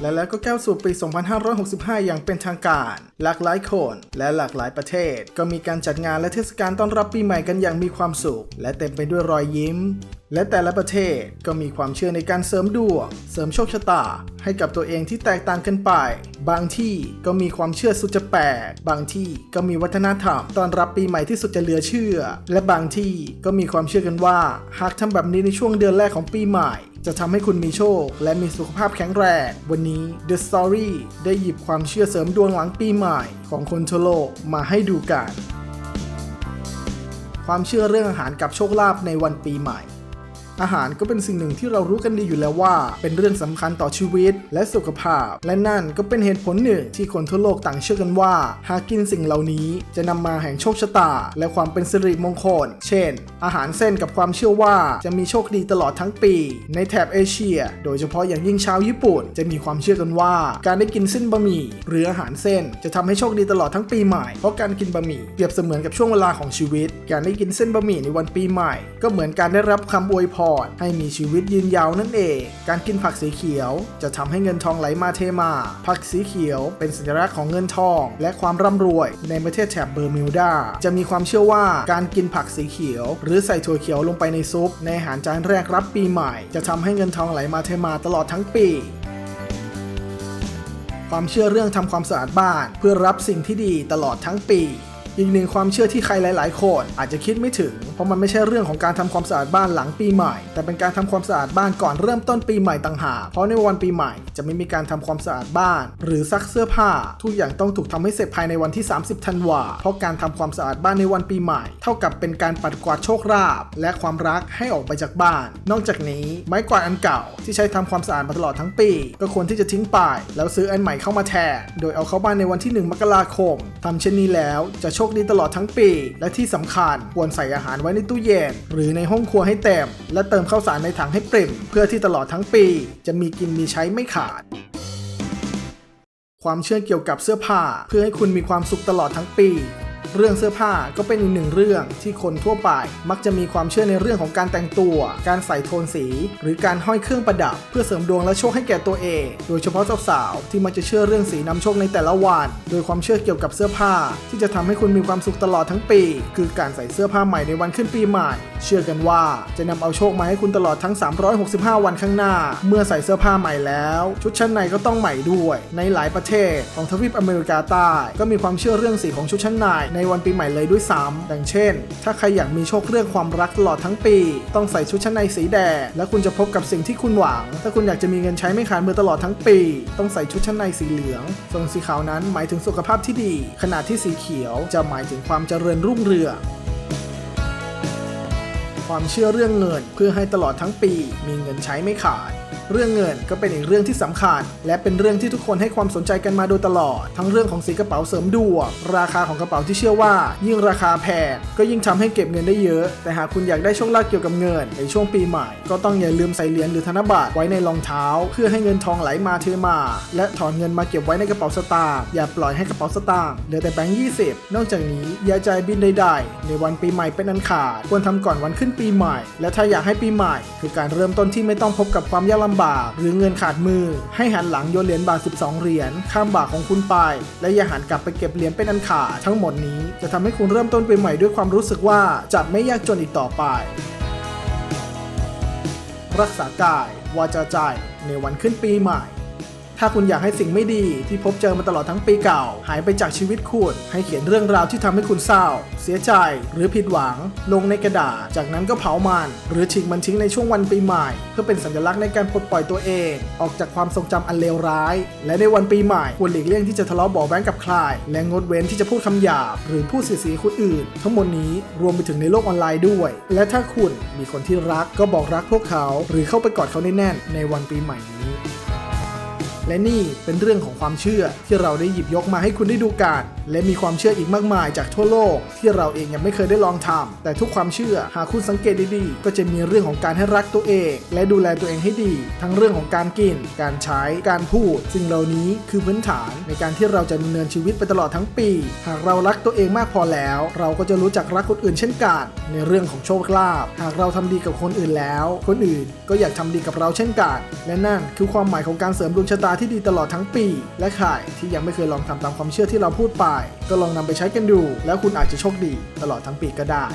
และแล้วก็ก้าวสู่ปี 2565 อย่างเป็นทางการ หลากหลายคน และหลากหลายประเทศ ก็มีการจัดงานและเทศกาลต้อนรับปีใหม่กันอย่างมีความสุข และเต็มไปด้วยรอยยิ้ม และแต่ละประเทศก็มีความเชื่อในการเสริมดวง เสริมโชคชะตา ให้กับตัวเองที่แตกต่างกันไป บางที่ก็มีความเชื่อสุดจะแปลก บางที่ก็มีวัฒนธรรมตอนรับปีใหม่ที่สุดจะเหลือเชื่อ และบางที่ก็มีความเชื่อกันว่า หากทำแบบนี้ในช่วงเดือนแรกของปีใหม่ จะทำให้คุณมีโชค และมีสุขภาพแข็งแรง วันนี้ The Story ได้หยิบความเชื่อเสริมดวงหลังปีใหม่ ของคนทั่วโลกมาให้ดูกัน ความเชื่อเรื่องอาหารกับโชคลาภในวันปีใหม่ อาหารก็เป็นสิ่งหนึ่งที่เรารู้กันดีอยู่แล้วว่า เป็นเรื่องสำคัญต่อชีวิตและสุขภาพ และนั่นก็เป็นเหตุผลหนึ่งที่คนทั่วโลกต่างเชื่อกันว่า หากกินสิ่งเหล่านี้จะนำมาแห่งโชคชะตา และความเป็นสิริมงคล เช่น อาหารเส้นกับความเชื่อว่าจะมีโชคดีตลอดทั้งปี ในแถบเอเชีย โดยเฉพาะอย่างยิ่งชาวญี่ปุ่น จะมีความเชื่อกันว่า การได้กินเส้นบะหมี่หรืออาหารเส้น จะทำให้โชคดีตลอดทั้งปีใหม่ เพราะการกินบะหมี่เปรียบเสมือนกับช่วงเวลาของชีวิต การได้กินเส้นบะหมี่ในวันปีใหม่ ก็เหมือนการได้รับคำอวยพรให้มีชีวิตยืนยาวนั่นเอง การกินผักสีเขียว จะทำให้เงินทองไหลมาเทมา ผักสีเขียวเป็นสัญลักษณ์ของเงินทอง และความร่ำรวย ในประเทศแถบเบอร์มิวดา จะมีความเชื่อว่าการกินผักสีเขียว หรือใส่ถั่วเขียวลงไปในซุป ในอาหารจานแรกรับปีใหม่ จะทำให้เงินทองไหลมาเทมาตลอดทั้งปีความเชื่อเรื่องทำความสะอาดบ้านเพื่อรับสิ่งที่ดีตลอดทั้งปี อีกหนึ่งความเชื่อที่ใครหลาย ๆ คนอาจจะคิดไม่ถึง เพราะมันไม่ใช่เรื่องของการทำความสะอาดบ้านหลังปีใหม่ แต่เป็นการทำความสะอาดบ้านก่อนเริ่มต้นปีใหม่ต่างหากเพราะในวันปีใหม่จะไม่มีการทำความสะอาดบ้าน หรือซักเสื้อผ้า ทุกอย่างต้องถูกทำให้เสร็จภายในวันที่ 30ธันวาเพราะการทำความสะอาดบ้านในวันปีใหม่ เท่ากับเป็นการปัดกวาดโชคลาภและความรักให้ออกไปจากบ้าน นอกจากนี้ไม้กวาดอันเก่าที่ใช้ทำความสะอาดมาตลอดทั้งปี ก็ควรที่จะทิ้งไปแล้วซื้ออันใหม่เข้ามาแทนโดยเอาเข้าบ้านในวันที่ 1 มกราคมทำเช่นนี้แล้วจะโชคคดีตลอดทั้งปี และที่สำคัญควรใส่อาหารไว้ในตู้เย็น หรือในห้องครัวให้เต็ม และเติมข้าวสารในถังให้ปริ่ม เพื่อที่ตลอดทั้งปี จะมีกินมีใช้ไม่ขาดความเชื่อเกี่ยวกับเสื้อผ้า เพื่อให้คุณมีความสุขตลอดทั้งปี เรื่องเสื้อผ้าก็เป็นอีกหนึ่งเรื่องที่คนทั่วไป มักจะมีความเชื่อในเรื่องของการแต่งตัว การใส่โทนสี หรือการห้อยเครื่องประดับ เพื่อเสริมดวงและโชคให้แก่ตัวเอง โดยเฉพาะสาวๆที่มักจะเชื่อเรื่องสีนำโชคในแต่ละวัน โดยความเชื่อเกี่ยวกับเสื้อผ้า ที่จะทำให้คุณมีความสุขตลอดทั้งปี คือการใส่เสื้อผ้าใหม่ในวันขึ้นปีใหม่ เชื่อกันว่าจะนำเอาโชคมาให้คุณตลอดทั้ง 365 วันข้างหน้า เมื่อใส่เสื้อผ้าใหม่แล้ว ชุดชั้นในก็ต้องใหม่ด้วย ในหลายประเทศของทวีปอเมริกาใต้ ก็มีความเชื่อเรื่องสีของชุดชั้นในในวันปีใหม่เลยด้วยซ้ำดังเช่น ถ้าใครอยากมีโชคเรื่องความรักตลอดทั้งปี ต้องใส่ชุดชั้นในสีแดง และคุณจะพบกับสิ่งที่คุณหวัง ถ้าคุณอยากจะมีเงินใช้ไม่ขาดมือตลอดทั้งปี ต้องใส่ชุดชั้นในสีเหลือง ส่วนสีขาวนั้นหมายถึงสุขภาพที่ดี ขณะที่สีเขียวจะหมายถึงความเจริญรุ่งเรืองความเชื่อเรื่องเงินเพื่อให้ตลอดทั้งปีมีเงินใช้ไม่ขาด เรื่องเงินก็เป็นอีกเรื่องที่สำคัญ และเป็นเรื่องที่ทุกคนให้ความสนใจกันมาโดยตลอด ทั้งเรื่องของสีกระเป๋าเสริมดวงราคาของกระเป๋าที่เชื่อว่า ยิ่งราคาแพงก็ยิ่งทำให้เก็บเงินได้เยอะ แต่หากคุณอยากได้โชคลาภเกี่ยวกับเงิน ในช่วงปีใหม่ ก็ต้องอย่าลืมใส่เหรียญหรือธนบัตรไว้ในรองเท้า เพื่อให้เงินทองไหลมาเทมา และถอนเงินมาเก็บไว้ในกระเป๋าสตางค์อย่าปล่อยให้กระเป๋าสตางค์เหลือแต่แบงค์ยี่สิบนอกจากนี้อย่าจ่ายบินใดๆในวันปีใหม่เป็นอันขาดควรทำก่อนวันขึ้นปีใหม่ และถ้าอยากให้ปีใหม่ คือการเริ่มต้นที่ไม่ต้องพบกับความยากลำบากหรือเงินขาดมือ ให้หันหลังโยนเหรียญบาท 12 เหรียญข้ามบาของคุณไป และอย่าหันกลับไปเก็บเหรียญเป็นอันขาดทั้งหมดนี้จะทำให้คุณเริ่มต้นปีใหม่ด้วยความรู้สึกว่าจะไม่ยากจนอีกต่อไป รักษากายวาจาใจในวันขึ้นปีใหม่ ถ้าคุณอยากให้สิ่งไม่ดีที่พบเจอมาตลอดทั้งปีเก่า หายไปจากชีวิตคุณ ให้เขียนเรื่องราวที่ทำให้คุณเศร้า เสียใจหรือผิดหวัง ลงในกระดาษ จากนั้นก็เผามัน หรือฉีกมันทิ้งในช่วงวันปีใหม่ เพื่อเป็นสัญลักษณ์ในการปลดปล่อยตัวเอง ออกจากความทรงจำอันเลวร้าย และในวันปีใหม่ควรหลีกเลี่ยงที่จะทะเลาะเบาะแว้งกับใคร และงดเว้นที่จะพูดคำหยาบ หรือพูดเสียสีคนอื่น ทั้งหมดนี้รวมไปถึงในโลกออนไลน์ด้วย และถ้าคุณมีคนที่รักก็บอกรักพวกเขา หรือเข้าไปกอดเขาแน่นๆในวันปีใหม่นี้ และนี่เป็นเรื่องของความเชื่อที่เราได้หยิบยกมาให้คุณได้ดูกัน และมีความเชื่ออีกมากมายจากทั่วโลก ที่เราเองยังไม่เคยได้ลองทำแต่ทุกความเชื่อหากคุณสังเกตดีๆ ก็จะมีเรื่องของการให้รักตัวเอง และดูแลตัวเองให้ดี ทั้งเรื่องของการกิน การใช้ การพูด สิ่งเหล่านี้คือพื้นฐานในการที่เราจะดำเนินชีวิตไปตลอดทั้งปี หากเรารักตัวเองมากพอแล้ว เราก็จะรู้จักรักคนอื่นเช่นกัน ในเรื่องของโชคลาภหากเราทำดีกับคนอื่นแล้ว คนอื่นก็อยากทำดีกับเราเช่นกัน และนั่นคือความหมายของการเสริมดวงชะตาที่ดีตลอดทั้งปี และใครที่ยังไม่เคยลองทำตามความเชื่อที่เราพูดไป ก็ลองนำไปใช้กันดู แล้วคุณอาจจะโชคดีตลอดทั้งปีก็ได้